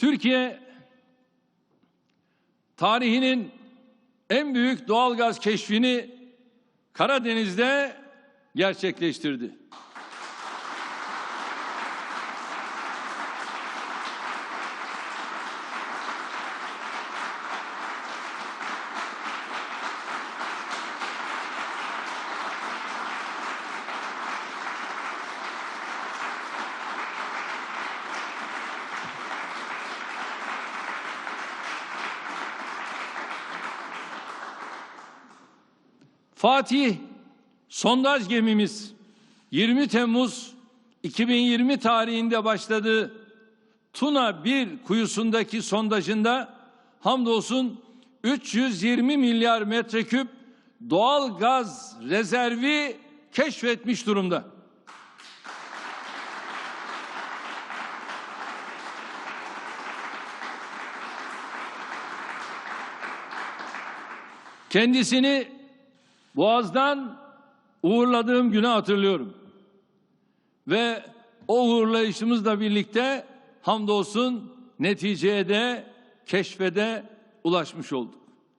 Türkiye tarihinin en büyük doğalgaz keşfini Karadeniz'de gerçekleştirdi. Fatih sondaj gemimiz 20 Temmuz 2020 tarihinde başladığı Tuna 1 kuyusundaki sondajında hamdolsun 320 milyar metreküp doğal gaz rezervi keşfetmiş durumda. Kendisini Boğaz'dan uğurladığım günü hatırlıyorum. Ve o uğurlayışımızla birlikte hamdolsun neticeye de keşfede ulaşmış olduk.